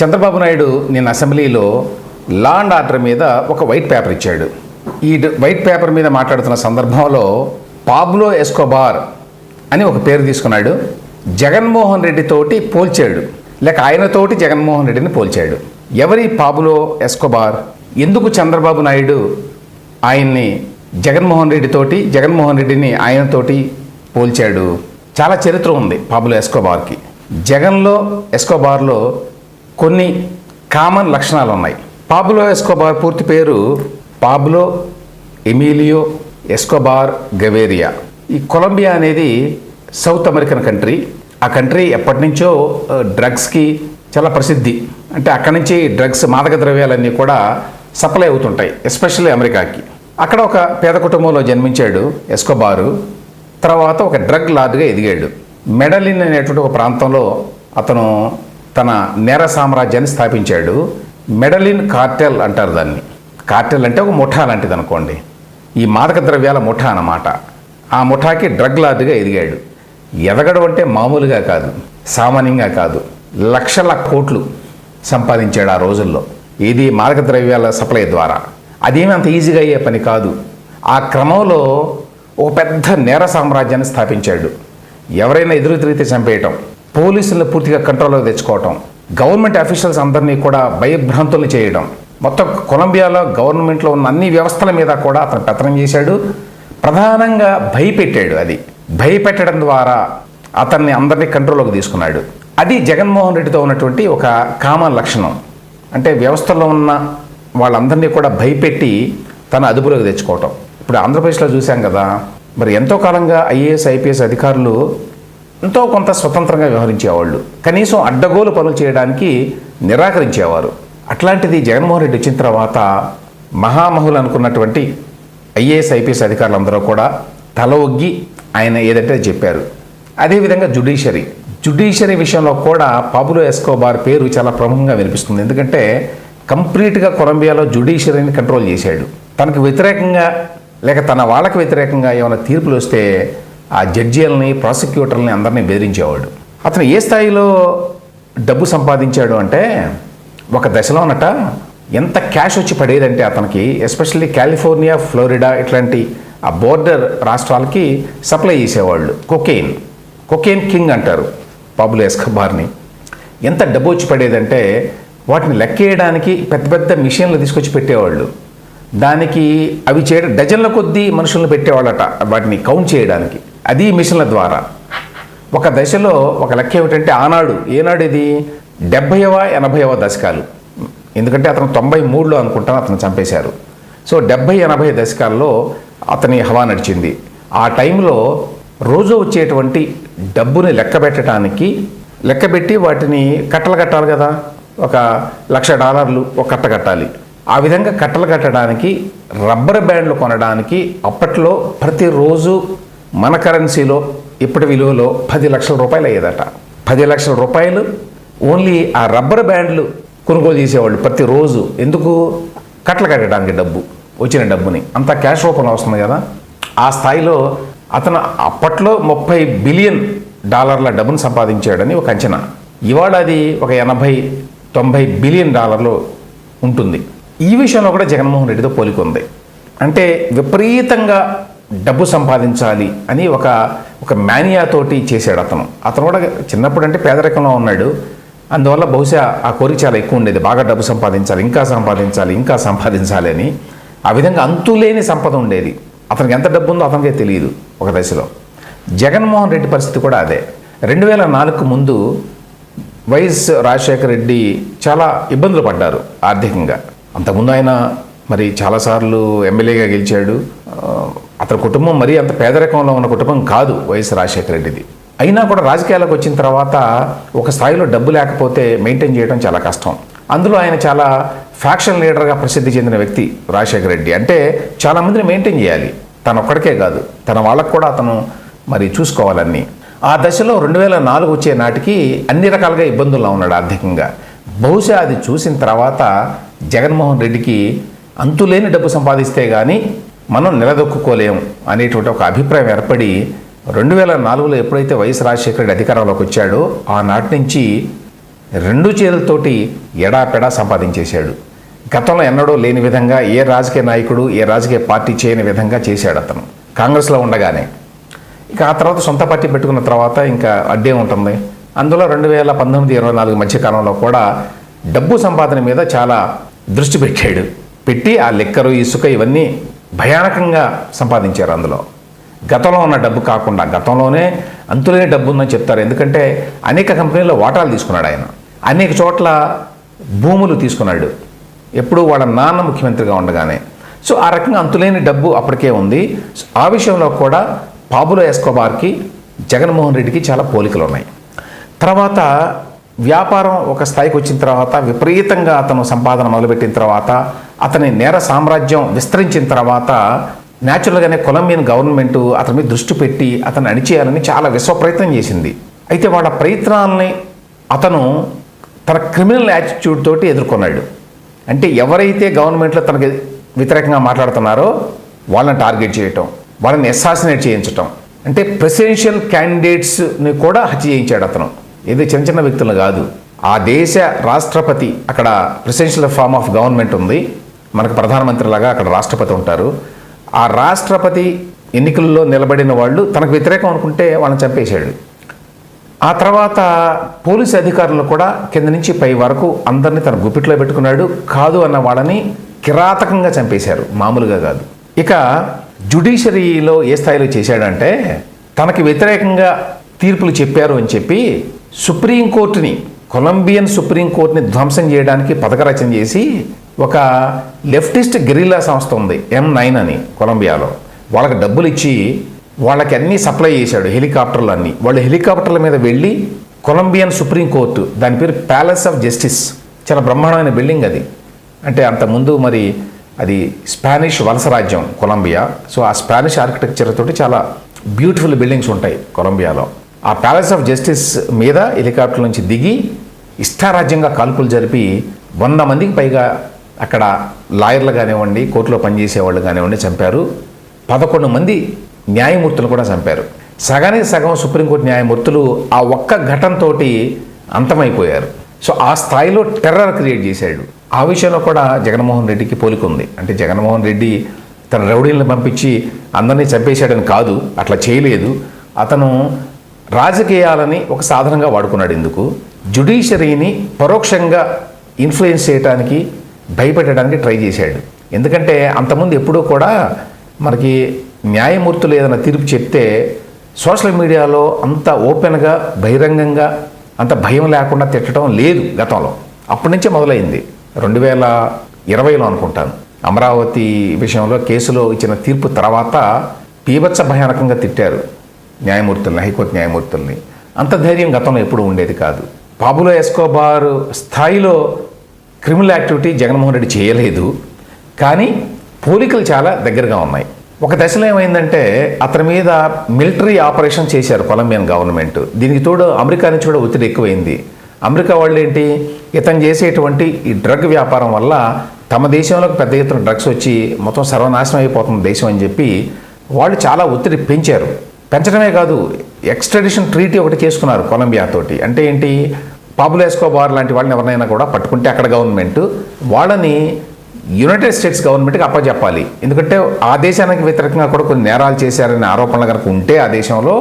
చంద్రబాబు నాయుడు నిన్న అసెంబ్లీలో law and order మీద ఒక వైట్ పేపర్ ఇచ్చాడు. ఈ వైట్ పేపర్ మీద మాట్లాడుతున్న సందర్భంలో పాబ్లో ఎస్కోబార్ అని ఒక పేరు తీసుకున్నాడు. జగన్మోహన్ రెడ్డితోటి పోల్చాడు. లేక ఆయనతోటి జగన్మోహన్ రెడ్డిని పోల్చాడు. ఎవరి పాబులో ఎస్కోబార్? ఎందుకు చంద్రబాబు నాయుడు ఆయన్ని జగన్మోహన్ రెడ్డితోటి జగన్మోహన్ రెడ్డిని ఆయనతోటి పోల్చాడు? చాలా చరిత్ర ఉంది పాబులో ఎస్కోబార్కి. జగన్లో ఎస్కోబార్లో కొన్ని కామన్ లక్షణాలు ఉన్నాయి పాబులో ఎస్కోబార్ పూర్తి పేరు పాబ్లో ఎమిలియో ఎస్కోబార్ గవేరియా. ఈ కొలంబియా అనేది సౌత్ అమెరికన్ కంట్రీ. ఆ కంట్రీ ఎప్పటి నుంచో డ్రగ్స్కి చాలా ప్రసిద్ధి. అంటే అక్కడి నుంచి డ్రగ్స్ మాదక ద్రవ్యాలన్నీ కూడా సప్లై అవుతుంటాయి ఎస్పెషల్లీ అమెరికాకి. అక్కడ ఒక పేద కుటుంబంలో జన్మించాడు ఎస్కోబారు. తర్వాత ఒక డ్రగ్ లార్డ్గా ఎదిగాడు. మెడలిన్ అనేటువంటి ఒక ప్రాంతంలో అతను తన నేర సామ్రాజ్యాన్ని స్థాపించాడు. మెడలిన్ కార్టెల్ అంటారు దాన్ని. కార్టెల్ అంటే ఒక ముఠా లాంటిది అనుకోండి. ఈ మాదక ద్రవ్యాల ముఠా అన్నమాట. ఆ ముఠాకి డ్రగ్ లార్డ్గా ఎదిగాడు. ఎదగడం అంటే మామూలుగా కాదు సామాన్యంగా కాదు. లక్షల కోట్లు సంపాదించాడు ఆ రోజుల్లో. ఇది మాదక ద్రవ్యాల సప్లై ద్వారా. అదేమి అంత ఈజీగా అయ్యే పని కాదు. ఆ క్రమంలో ఒక పెద్ద నేర సామ్రాజ్యాన్ని స్థాపించాడు. ఎవరైనా ఎదురు తిరిగితే చంపేయటం. పోలీసులను పూర్తిగా కంట్రోల్లోకి తెచ్చుకోవటం గవర్నమెంట్ అఫీషియల్స్ అందరినీ కూడా భయభ్రాంతుల్ని చేయడం మొత్తం కొలంబియాలో గవర్నమెంట్లో ఉన్న అన్ని వ్యవస్థల మీద కూడా అతను పెత్తనం చేశాడు. ప్రధానంగా భయపెట్టాడు అది. భయపెట్టడం ద్వారా అతన్ని అందరినీ కంట్రోల్లోకి తీసుకున్నాడు. అది జగన్మోహన్ రెడ్డితో ఉన్నటువంటి ఒక కామన్ లక్షణం. అంటే వ్యవస్థలో ఉన్న వాళ్ళందరినీ కూడా భయపెట్టి తన అదుపులోకి తెచ్చుకోవటం. ఇప్పుడు ఆంధ్రప్రదేశ్లో చూశాం కదా మరి ఎంతో కాలంగా ఐఏఎస్ ఐపీఎస్ అధికారులు ఎంతో కొంత స్వతంత్రంగా వ్యవహరించేవాళ్ళు. కనీసం అడ్డగోలు పనులు చేయడానికి నిరాకరించేవారు. అట్లాంటిది జగన్మోహన్ రెడ్డి వచ్చిన తర్వాత మహామహులు అనుకున్నటువంటి ఐఏఎస్ ఐపీఎస్ అధికారులందరూ కూడా తల ఒగ్గి ఆయన ఏదంటే చెప్పారు. అదేవిధంగా జుడిషియరీ. జుడిషియరీ విషయంలో కూడా పాబులో ఎస్కోబార్ పేరు చాలా ప్రముఖంగా వినిపిస్తుంది. ఎందుకంటే కంప్లీట్గా కొలంబియాలో జుడిషియరీని కంట్రోల్ చేశాడు. తనకు వ్యతిరేకంగా లేక తన వాళ్ళకి వ్యతిరేకంగా ఏమైనా తీర్పులు వస్తే ఆ జడ్జీలని ప్రాసిక్యూటర్లని అందరినీ బెదిరించేవాడు. అతను ఏ స్థాయిలో డబ్బు సంపాదించాడు అంటే ఒక దశలో ఎంత క్యాష్ వచ్చి పడేదంటే అతనికి ఎస్పెషల్లీ కాలిఫోర్నియా ఫ్లోరిడా ఇట్లాంటి ఆ బోర్డర్ రాష్ట్రాలకి సప్లై చేసేవాళ్ళు. కొకెయిన్ కొకెయిన్ కింగ్ అంటారు పాబులో ఎస్కబార్ని. ఎంత డబ్బు వచ్చి పడేదంటే వాటిని లెక్కేయడానికి పెద్ద పెద్ద మిషన్లు తీసుకొచ్చి పెట్టేవాళ్ళు. దానికి అవి చేయడం డజన్ల కొద్దీ మనుషులను పెట్టేవాళ్ళట వాటిని కౌంట్ చేయడానికి. అది మిషన్ల ద్వారా. ఒక దశలో ఒక లెక్క ఏమిటంటే ఆనాడు ఏనాడు ఇది డెబ్భైవ ఎనభైవ దశకాలు. ఎందుకంటే అతను తొంభై మూడులో అనుకుంటాను అతను చంపేశారు. సో డెబ్భై ఎనభై దశకాల్లో అతని హవా నడిచింది. ఆ టైంలో రోజు వచ్చేటువంటి డబ్బుని లెక్క పెట్టడానికి లెక్కబెట్టి వాటిని కట్టలు కట్టాలి కదా. ఒక లక్ష డాలర్లు ఒక కట్ట కట్టాలి. ఆ విధంగా కట్టలు కట్టడానికి రబ్బర్ బ్యాండ్లు కొనడానికి అప్పట్లో ప్రతిరోజు మన కరెన్సీలో ఇప్పటి విలువలో పది లక్షల రూపాయలు అయ్యేదట. పది లక్షల రూపాయలు ఓన్లీ ఆ రబ్బర్ బ్యాండ్లు కొనుగోలు చేసేవాళ్ళు ప్రతిరోజు. ఎందుకు? కట్టలు కట్టడానికి డబ్బు వచ్చిన డబ్బుని. అంతా క్యాష్ రూపంలో వస్తుంది కదా. ఆ స్థాయిలో అతను అప్పట్లో ముప్పై బిలియన్ డాలర్ల డబ్బును సంపాదించాడని ఒక అంచనా. ఇవాళ అది ఒక ఎనభై తొంభై బిలియన్ డాలర్లు ఉంటుంది. ఈ విషయంలో కూడా జగన్మోహన్ రెడ్డితో పోలికొంది అంటే విపరీతంగా డబ్బు సంపాదించాలి అని ఒక ఒక మేనియాతోటి చేశాడు అతను. అతను కూడా చిన్నప్పుడు అంటే పేదరికంలో ఉన్నాడు. అందువల్ల బహుశా ఆ కోరిక చాలా ఎక్కువ ఉండేది. బాగా డబ్బు సంపాదించాలి ఇంకా సంపాదించాలి ఇంకా సంపాదించాలి అని. ఆ విధంగా అంతులేని సంపద ఉండేది. అతనికి ఎంత డబ్బు ఉందో అతనికే తెలియదు ఒక దశలో. జగన్మోహన్ రెడ్డి పరిస్థితి కూడా అదే. రెండు వేల నాలుగుకు ముందు వైఎస్ రాజశేఖర రెడ్డి చాలా ఇబ్బందులు పడ్డారు ఆర్థికంగా. అంతకుముందు ఆయన మరి చాలాసార్లు ఎమ్మెల్యేగా గెలిచాడు. అతని కుటుంబం మరీ అంత పేదరికంలో ఉన్న కుటుంబం కాదు వైఎస్ రాజశేఖర రెడ్డిది. అయినా కూడా రాజకీయాలకు వచ్చిన తర్వాత ఒక స్థాయిలో డబ్బు లేకపోతే మెయింటైన్ చేయడం చాలా కష్టం. అందులో ఆయన చాలా ఫ్యాక్షన్ లీడర్గా ప్రసిద్ధి చెందిన వ్యక్తి రాజశేఖర రెడ్డి. అంటే చాలామందిని మెయింటైన్ చేయాలి. తన ఒక్కడికే కాదు తన వాళ్ళకు కూడా అతను మరి చూసుకోవాలన్నీ ఆ దశలో రెండు వేల నాలుగు వచ్చే నాటికి అన్ని రకాలుగా ఇబ్బందుల్లో ఉన్నాడు ఆర్థికంగా. బహుశా అది చూసిన తర్వాత జగన్మోహన్ రెడ్డికి అంతులేని డబ్బు సంపాదిస్తే కానీ మనం నిలదొక్కుకోలేం అనేటువంటి ఒక అభిప్రాయం ఏర్పడి రెండు వేల నాలుగులో ఎప్పుడైతే వైఎస్ రాజశేఖర రెడ్డి అధికారంలోకి వచ్చాడో ఆనాటి నుంచి రెండు చేతులతోటి ఎడాపెడా సంపాదించేశాడు. గతంలో ఎన్నడూ లేని విధంగా ఏ రాజకీయ నాయకుడు ఏ రాజకీయ పార్టీ చేయని విధంగా చేశాడు అతను. కాంగ్రెస్లో ఉండగానే. ఇక ఆ తర్వాత సొంత పార్టీ పెట్టుకున్న తర్వాత ఇంకా అడ్డే ఉంటుంది. అందులో రెండు వేల పంతొమ్మిది ఇరవై నాలుగు మధ్యకాలంలో కూడా డబ్బు సంపాదన మీద చాలా దృష్టి పెట్టాడు. పెట్టి ఆ లెక్కరు ఇసుక ఇవన్నీ భయానకంగా సంపాదించారు అందులో. గతంలో ఉన్న డబ్బు కాకుండా గతంలోనే అంతులేని డబ్బు ఉందని చెప్తారు. ఎందుకంటే అనేక కంపెనీల్లో వాటాలు తీసుకున్నాడు ఆయన. అనేక చోట్ల భూములు తీసుకున్నాడు. ఎప్పుడు వాళ్ళ నాన్న ముఖ్యమంత్రిగా ఉండగానే. సో ఆ రకంగా అంతులేని డబ్బు అప్పటికే ఉంది. ఆ విషయంలో కూడా పాబులో ఎస్కోబార్కి జగన్మోహన్ రెడ్డికి చాలా పోలికలు ఉన్నాయి తర్వాత వ్యాపారం ఒక స్థాయికి వచ్చిన తర్వాత విపరీతంగా అతను సంపాదన మొదలుపెట్టిన తర్వాత అతని నేర సామ్రాజ్యం విస్తరించిన తర్వాత న్యాచురల్గానే కొలంబియన్ గవర్నమెంట్ అతని మీద దృష్టి పెట్టి అతను అణిచేయాలని చాలా విశ్వ ప్రయత్నం చేసింది. అయితే వాళ్ళ ప్రయత్నాలని అతను తన క్రిమినల్ యాటిట్యూడ్ తోటి ఎదుర్కొన్నాడు. అంటే ఎవరైతే గవర్నమెంట్లో తనకి వ్యతిరేకంగా మాట్లాడుతున్నారో వాళ్ళని టార్గెట్ చేయటం వాళ్ళని అసాసినేట్ చేయించటం. అంటే ప్రెసిడెన్షియల్ క్యాండిడేట్స్ని కూడా హత్య చేయించాడు అతను. ఏదో చిన్న చిన్న వ్యక్తులు కాదు. ఆ దేశ రాష్ట్రపతి అక్కడ ప్రెసిడెన్షియల్ ఫార్మ్ ఆఫ్ గవర్నమెంట్ ఉంది. మనకు ప్రధానమంత్రిలాగా అక్కడ రాష్ట్రపతి ఉంటారు. ఆ రాష్ట్రపతి ఎన్నికల్లో నిలబడిన వాళ్ళు తనకు వ్యతిరేకం అనుకుంటే వాళ్ళని చంపేశాడు. ఆ తర్వాత పోలీసు అధికారులు కూడా కింద నుంచి పై వరకు అందరినీ తన గుప్పిట్లో పెట్టుకున్నాడు. కాదు అన్న వాళ్ళని కిరాతకంగా చంపేశారు. మామూలుగా కాదు. ఇక జుడిషియరీలో ఏ స్థాయిలో చేశాడంటే తనకి వ్యతిరేకంగా తీర్పులు చెప్పారు అని చెప్పి సుప్రీంకోర్టుని కొలంబియన్ సుప్రీంకోర్టుని ధ్వంసం చేయడానికి పథకరచన చేసి ఒక లెఫ్టిస్ట్ గెరిల్లా సంస్థ ఉంది ఎం నైన్ అని కొలంబియాలో. వాళ్ళకి డబ్బులు ఇచ్చి వాళ్ళకి అన్నీ సప్లై చేశాడు హెలికాప్టర్లు అన్నీ. వాళ్ళు హెలికాప్టర్ల మీద వెళ్ళి కొలంబియన్ సుప్రీంకోర్టు దాని పేరు ప్యాలెస్ ఆఫ్ జస్టిస్. చాలా బ్రహ్మాండమైన బిల్డింగ్ అది. అంటే అంతకుముందు మరి అది స్పానిష్ వలస రాజ్యం కొలంబియా. సో ఆ స్పానిష్ ఆర్కిటెక్చర్ తోటి చాలా బ్యూటిఫుల్ బిల్డింగ్స్ ఉంటాయి కొలంబియాలో. ఆ ప్యాలెస్ ఆఫ్ జస్టిస్ మీద హెలికాప్టర్ నుంచి దిగి ఇష్టారాజ్యంగా కాల్పులు జరిపి వంద మందికి పైగా అక్కడ లాయర్లు కానివ్వండి కోర్టులో పనిచేసే వాళ్ళు కానివ్వండి చంపారు. పదకొండు మంది న్యాయమూర్తులు కూడా చంపారు. సగానికి సగం సుప్రీంకోర్టు న్యాయమూర్తులు ఆ ఒక్క ఘటనతోటి అంతమైపోయారు. సో ఆ స్థాయిలో టెర్రర్ క్రియేట్ చేశాడు. ఆ విషయంలో కూడా జగన్మోహన్ రెడ్డికి పోలికుంది. అంటే జగన్మోహన్ రెడ్డి తన రౌడీలను పంపించి అందరినీ చంపేశాడని కాదు అట్లా చేయలేదు. అతను రాజకీయాలని ఒక సాధనంగా వాడుకున్నాడు. ఎందుకు? జుడిషియరీని పరోక్షంగా ఇన్ఫ్లుయెన్స్ చేయడానికి భయపెట్టడానికి ట్రై చేశాడు. ఎందుకంటే అంతకుముందు ఎప్పుడూ కూడా మనకి న్యాయమూర్తులు ఏదైనా తీర్పు చెప్తే సోషల్ మీడియాలో అంత ఓపెన్గా బహిరంగంగా అంత భయం లేకుండా తిట్టడం లేదు గతంలో. అప్పటి నుంచే మొదలైంది. రెండు వేల ఇరవైలో అనుకుంటాను. అమరావతి విషయంలో కేసులో ఇచ్చిన తీర్పు తర్వాత పీభత్స భయానకంగా తిట్టారు న్యాయమూర్తుల్ని హైకోర్టు న్యాయమూర్తుల్ని. అంత ధైర్యం గతంలో ఎప్పుడూ ఉండేది కాదు. పాబులో ఎస్కోబార్ స్థాయిలో క్రిమినల్ యాక్టివిటీ జగన్మోహన్ రెడ్డి చేయలేదు కానీ పోలికలు చాలా దగ్గరగా ఉన్నాయి. ఒక దశలో ఏమైందంటే అతని మీద మిలిటరీ ఆపరేషన్ చేశారు కొలంబియన్ గవర్నమెంట్. దీనికి తోడు అమెరికా నుంచి కూడా ఒత్తిడి ఎక్కువైంది. అమెరికా వాళ్ళు ఏంటి? ఇతను చేసేటువంటి ఈ డ్రగ్ వ్యాపారం వల్ల తమ దేశంలోకి పెద్ద ఎత్తున డ్రగ్స్ వచ్చి మొత్తం సర్వనాశనం అయిపోతుంది దేశం అని చెప్పి వాళ్ళు చాలా ఒత్తిడి పెంచారు. పెంచడమే కాదు ఎక్స్ట్రడిషన్ ట్రీటీ ఒకటి చేసుకున్నారు కొలంబియా తోటి. అంటే ఏంటి? పాబులో ఎస్కోబార్ లాంటి వాళ్ళని ఎవరినైనా కూడా పట్టుకుంటే అక్కడ గవర్నమెంట్ వాళ్ళని యునైటెడ్ స్టేట్స్ గవర్నమెంట్కి అప్పచెప్పాలి ఎందుకంటే ఆ దేశానికి వ్యతిరేకంగా కూడా కొన్ని నేరాలు చేశారనే ఆరోపణలు కనుక ఉంటే ఆ దేశంలో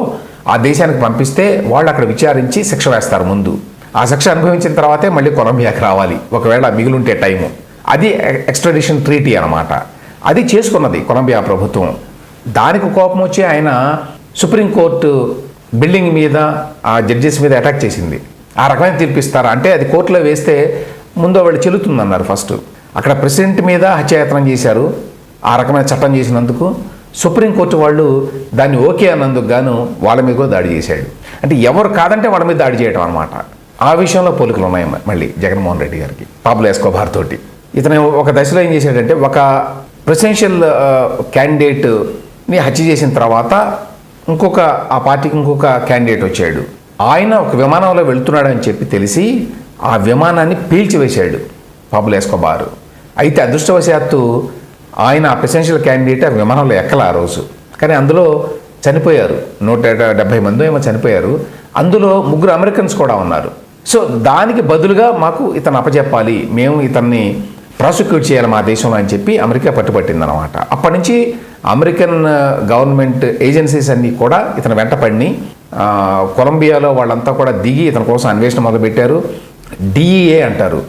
ఆ దేశానికి పంపిస్తే వాళ్ళు అక్కడ విచారించి శిక్ష వేస్తారు ముందు. ఆ శిక్ష అనుభవించిన తర్వాతే మళ్ళీ కొలంబియాకి రావాలి. ఒకవేళ మిగిలింటే టైము. అది ఎక్స్ట్రడిషన్ ట్రీటీ అనమాట అది చేసుకున్నది కొలంబియా ప్రభుత్వం. దానికి కోపం వచ్చి ఆయన సుప్రీంకోర్టు బిల్డింగ్ మీద ఆ జడ్జెస్ మీద అటాక్ చేసింది. ఆ రకమైన తీర్పిస్తారా అంటే అది కోర్టులో వేస్తే ముందు వాళ్ళు చెల్లుతుందన్నారు ఫస్ట్. అక్కడ ప్రెసిడెంట్ మీద హత్యాయత్నం చేశారు. ఆ రకమైన చట్టం చేసినందుకు సుప్రీంకోర్టు వాళ్ళు దాన్ని ఓకే అన్నందుకు గాను వాళ్ళ మీద కూడా దాడి చేశాడు. అంటే ఎవరు కాదంటే వాళ్ళ మీద దాడి చేయడం అనమాట ఆ విషయంలో పోలికలు ఉన్నాయి మళ్ళీ జగన్మోహన్ రెడ్డి గారికి పాబ్లో ఎస్కోబార్ తోటి. ఇతను ఒక దశలో ఏం చేశాడంటే ఒక ప్రెసిడెన్షియల్ క్యాండిడేట్ని హత్య చేసిన తర్వాత ఇంకొక ఆ పార్టీకి ఇంకొక క్యాండిడేట్ వచ్చాడు. ఆయన ఒక విమానంలో వెళ్తున్నాడని చెప్పి తెలిసి ఆ విమానాన్ని పీల్చివేశాడు పాపుల ఎస్కోబార్. అయితే అదృష్టవశాత్తు ఆయన ఆ ప్రెసిడెన్షియల్ క్యాండిడేట్ ఆ విమానంలో ఎక్కల ఆ రోజు. కానీ అందులో చనిపోయారు. నూట డెబ్భై మంది ఏమో చనిపోయారు. అందులో ముగ్గురు అమెరికన్స్ కూడా ఉన్నారు. సో దానికి బదులుగా మాకు ఇతను అప్పచెప్పాలి మేము ఇతన్ని ప్రాసిక్యూట్ చేయాలి మా దేశంలో అని చెప్పి అమెరికా పట్టుబట్టింది అనమాట అప్పటి నుంచి అమెరికన్ uh, గవర్నమెంట్ ఏజెన్సీస్ అన్నీ కూడా ఇతను వెంటపడిని ఆ, కొలంబియాలో వాళ్ళంతా కూడా దిగి ఇతని కోసం అన్వేషణ మొదలుపెట్టారు. డిఈఏ అంటారు.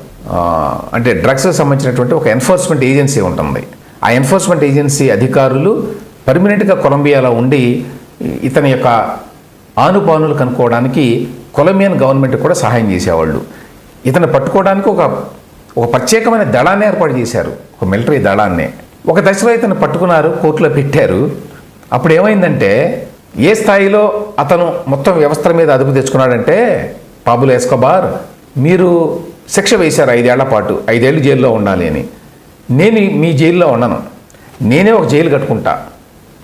అంటే డ్రగ్స్ సంబంధించినటువంటి ఒక ఎన్ఫోర్స్మెంట్ ఏజెన్సీ ఉంటుంది. ఆ ఎన్ఫోర్స్మెంట్ ఏజెన్సీ అధికారులు పర్మనెంట్గా కొలంబియాలో ఉండి ఇతని యొక్క ఆనుపానులు కనుక్కోవడానికి కొలంబియన్ గవర్నమెంట్ కూడా సహాయం చేసేవాళ్ళు. ఇతను పట్టుకోవడానికి ఒక ఒక ప్రత్యేకమైన దళాన్ని ఏర్పాటు చేశారు. ఒక మిలిటరీ దళాన్ని. ఒక దశలో ఇతను పట్టుకున్నారు కోర్టులో పెట్టారు. అప్పుడు ఏమైందంటే ఏ స్థాయిలో అతను మొత్తం వ్యవస్థల మీద అదుపు తెచ్చుకున్నాడంటే పాబుల్ ఎస్కోబార్ మీరు శిక్ష వేశారు ఐదేళ్ళ పాటు ఐదేళ్ళు జైల్లో ఉండాలి అని. నేను మీ జైల్లో ఉండను. నేనే ఒక జైలు కట్టుకుంటా.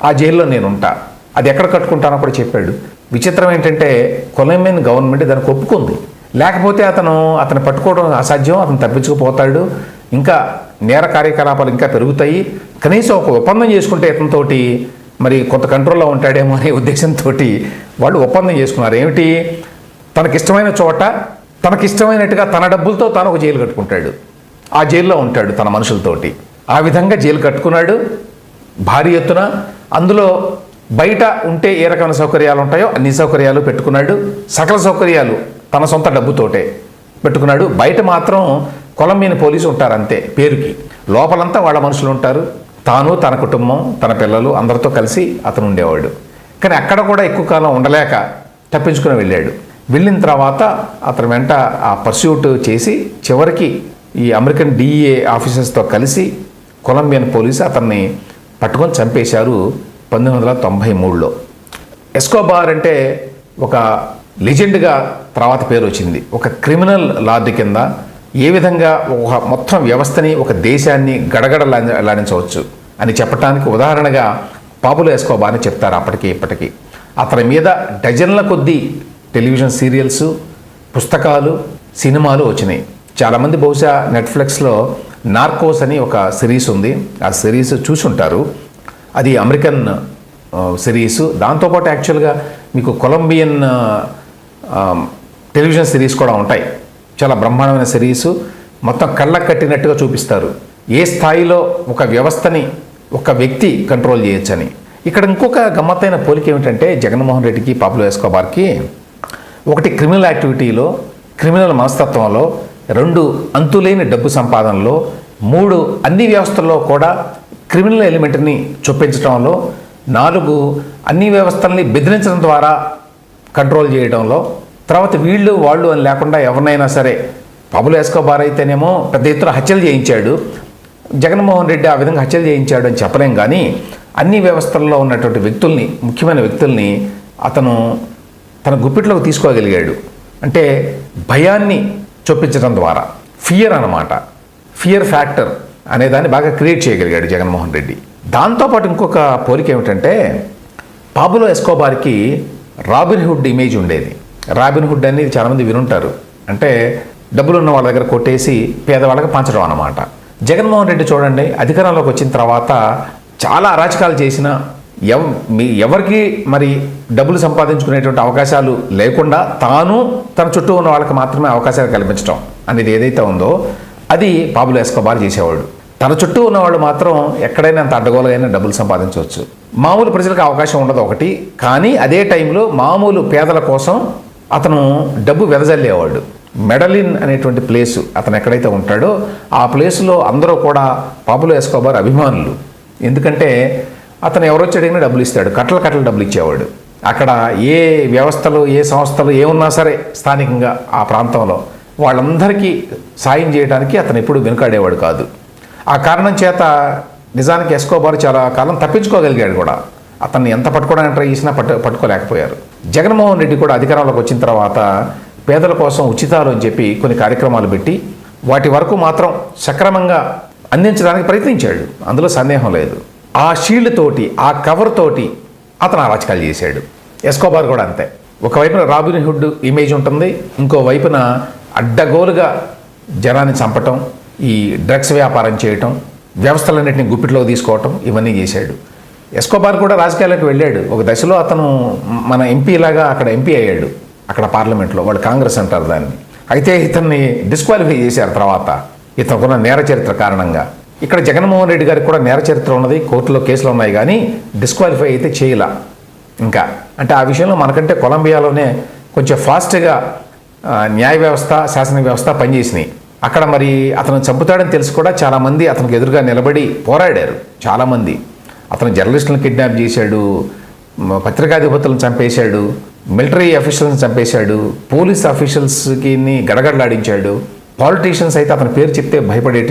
ఆ జైల్లో నేను ఉంటా అది ఎక్కడ కట్టుకుంటానో కూడా చెప్పాడు. విచిత్రం ఏంటంటే కొలంబియన్ గవర్నమెంట్ దానికి ఒప్పుకుంది లేకపోతే అతను అతను పట్టుకోవడం అసాధ్యం అతను తప్పించుకుపోతాడు. ఇంకా నేర కార్యకలాపాలు ఇంకా పెరుగుతాయి. కనీసం ఒక ఒప్పందం చేసుకుంటే ఇతనితోటి మరి కొంత కంట్రోల్లో ఉంటాడేమో అనే ఉద్దేశంతో వాళ్ళు ఒప్పందం చేసుకున్నారు. ఏమిటి? తనకిష్టమైన చోట తనకిష్టమైనట్టుగా తన డబ్బులతో తాను ఒక జైలు కట్టుకుంటాడు. ఆ జైల్లో ఉంటాడు తన మనుషులతోటి. ఆ విధంగా జైలు కట్టుకున్నాడు. భారీ ఎత్తున అందులో బయట ఉంటే ఏ రకమైన సౌకర్యాలు ఉంటాయో అన్ని సౌకర్యాలు పెట్టుకున్నాడు. సకల సౌకర్యాలు తన సొంత డబ్బుతోటే పెట్టుకున్నాడు. బయట మాత్రం కొలంబియన్ పోలీసు ఉంటారు అంతే పేరుకి. లోపలంతా వాళ్ళ మనుషులు ఉంటారు. తాను తన కుటుంబం తన పిల్లలు అందరితో కలిసి అతను ఉండేవాడు. కానీ అక్కడ కూడా ఎక్కువ కాలం ఉండలేక తప్పించుకుని వెళ్ళాడు. వెళ్ళిన తర్వాత అతని వెంట ఆ పర్స్యూట్ చేసి చివరికి ఈ అమెరికన్ డిఏ ఆఫీసర్స్తో కలిసి కొలంబియన్ పోలీసు అతన్ని పట్టుకొని చంపేశారు పంతొమ్మిది వందల తొంభై మూడులో. ఎస్కోబార్ అంటే ఒక లెజెండ్గా తర్వాత పేరు వచ్చింది. ఒక క్రిమినల్ లార్డ్ కింద ఏ విధంగా ఒక మొత్తం వ్యవస్థని ఒక దేశాన్ని గడగడ లాడించవచ్చు అని చెప్పటానికి ఉదాహరణగా పాపులు ఎస్కోబార్ అని చెప్తారు అప్పటికి ఇప్పటికీ. అతని మీద డజన్ల కొద్దీ టెలివిజన్ సీరియల్స్ పుస్తకాలు సినిమాలు వచ్చినాయి. చాలామంది బహుశా నెట్ఫ్లిక్స్లో నార్కోస్ అని ఒక సిరీస్ ఉంది. ఆ సిరీస్ చూసుంటారు. అది అమెరికన్ సిరీస్. దాంతోపాటు యాక్చువల్గా మీకు కొలంబియన్ టెలివిజన్ సిరీస్ కూడా ఉంటాయి. చాలా బ్రహ్మాండమైన సిరీస్. మొత్తం కళ్ళకు కట్టినట్టుగా చూపిస్తారు. ఏ స్థాయిలో ఒక వ్యవస్థని ఒక వ్యక్తి కంట్రోల్ చేయొచ్చని. ఇక్కడ ఇంకొక గమ్మత్తైన పోలిక ఏమిటంటే జగన్మోహన్ రెడ్డికి పాపులు ఎస్కోబార్కి ఒకటి క్రిమినల్ యాక్టివిటీలో క్రిమినల్ మనస్తత్వంలో రెండు అంతులేని డబ్బు సంపాదనలో మూడు అన్ని వ్యవస్థల్లో కూడా క్రిమినల్ ఎలిమెంట్ని చొప్పించడంలో నాలుగు అన్ని వ్యవస్థల్ని బెదిరించడం ద్వారా కంట్రోల్ చేయడంలో తర్వాత వీళ్ళు వాళ్ళు అని లేకుండా ఎవరినైనా సరే పబులు ఎస్కోబార్ అయితేనేమో పెద్ద ఎత్తున హత్యలు చేయించాడు. జగన్మోహన్ రెడ్డి ఆ విధంగా హత్యలు చేయించాడు అని చెప్పలేం కానీ అన్ని వ్యవస్థల్లో ఉన్నటువంటి వ్యక్తుల్ని ముఖ్యమైన వ్యక్తుల్ని అతను తన గుప్పిట్లోకి తీసుకోగలిగాడు. అంటే భయాన్ని చొప్పించడం ద్వారా. ఫియర్ అన్నమాట. ఫియర్ ఫ్యాక్టర్ అనే దాన్ని బాగా క్రియేట్ చేయగలిగాడు జగన్మోహన్ రెడ్డి. దాంతోపాటు ఇంకొక పోలిక ఏమిటంటే పాబులో ఎస్కోబార్కి రాబిన్ హుడ్ ఇమేజ్ ఉండేది. రాబిన్ హుడ్ అనేది చాలామంది వినుంటారు. అంటే డబ్బులు ఉన్న వాళ్ళ దగ్గర కొట్టేసి పేదవాళ్ళకి పంచడం అన్నమాట. జగన్మోహన్ రెడ్డి చూడండి అధికారంలోకి వచ్చిన తర్వాత చాలా అరాచకాలు చేసిన ఎవ మీ ఎవరికి మరి డబ్బులు సంపాదించుకునేటువంటి అవకాశాలు లేకుండా తాను తన చుట్టూ ఉన్న వాళ్ళకి మాత్రమే అవకాశాలు కల్పించడం అనేది ఏదైతే ఉందో అది పాబులు ఎస్కోబార్ చేసేవాడు. తన చుట్టూ ఉన్నవాళ్ళు మాత్రం ఎక్కడైనా అంత అడ్డగోలుగైనా డబ్బులు సంపాదించవచ్చు. మామూలు ప్రజలకు అవకాశం ఉండదు ఒకటి కానీ అదే టైంలో మామూలు పేదల కోసం అతను డబ్బు వెదజల్లేవాడు. మెడలిన్ అనేటువంటి ప్లేసు అతను ఎక్కడైతే ఉంటాడో ఆ ప్లేసులో అందరూ కూడా పాపులో ఎస్కోబార్ అభిమానులు. ఎందుకంటే అతను ఎవరొచ్చి అడిగినా డబ్బులు ఇస్తాడు. కట్టలు కట్టలు డబ్బులు ఇచ్చేవాడు. అక్కడ ఏ వ్యవస్థలు ఏ సంస్థలు ఏమున్నా సరే స్థానికంగా ఆ ప్రాంతంలో వాళ్ళందరికీ సాయం చేయడానికి అతను ఎప్పుడు వెనుకాడేవాడు కాదు. ఆ కారణం చేత నిజానికి ఎస్కోబార్ చాలా కాలం తప్పించుకోగలిగాడు కూడా. అతన్ని ఎంత పట్టుకోవడానికి ట్రై చేసినా పట్టు పట్టుకోలేకపోయారు. జగన్మోహన్ రెడ్డి కూడా అధికారంలోకి వచ్చిన తర్వాత పేదల కోసం ఉచితాలు అని చెప్పి కొన్ని కార్యక్రమాలు పెట్టి వాటి వరకు మాత్రం సక్రమంగా అందించడానికి ప్రయత్నించాడు. అందులో సందేహం లేదు. ఆ షీల్డ్ తోటి ఆ కవర్ తోటి అతను అరాచకాలు చేశాడు. ఎస్కోబార్ కూడా అంతే. ఒకవైపున రాబిన్ హుడ్ ఇమేజ్ ఉంటుంది. ఇంకో వైపున అడ్డగోలుగా జనాన్ని చంపటం ఈ డ్రగ్స్ వ్యాపారం చేయటం వ్యవస్థలన్నింటినీ గుప్పిట్లోకి తీసుకోవటం ఇవన్నీ చేశాడు. ఎస్కోబార్ కూడా రాజకీయాలకు వెళ్ళాడు. ఒక దశలో అతను మన ఎంపీ లాగా అక్కడ ఎంపీ అయ్యాడు. అక్కడ పార్లమెంట్లో వాళ్ళు కాంగ్రెస్ అంటారు దాన్ని. అయితే ఇతన్ని డిస్క్వాలిఫై చేశారు తర్వాత. ఇతనుకున్న నేర చరిత్ర కారణంగా. ఇక్కడ జగన్మోహన్ రెడ్డి గారికి కూడా నేర చరిత్ర ఉన్నది కోర్టులో కేసులు ఉన్నాయి కానీ డిస్క్వాలిఫై అయితే చేయలా. ఇంకా. అంటే ఆ విషయంలో మనకంటే కొలంబియాలోనే కొంచెం ఫాస్ట్గా న్యాయ వ్యవస్థ శాసన వ్యవస్థ పనిచేసినాయి. అక్కడ మరి అతను చంపుతాడని తెలిసి కూడా చాలామంది అతనికి ఎదురుగా నిలబడి పోరాడారు. చాలామంది. అతను జర్నలిస్టులను కిడ్నాప్ చేశాడు పత్రికాధిపతులను చంపేశాడు మిలిటరీ అఫీషియల్స్ని చంపేశాడు పోలీస్ అఫీషియల్స్కి గడగడలాడించాడు. పాలిటీషియన్స్ అయితే అతని పేరు చెప్తే భయపడేటి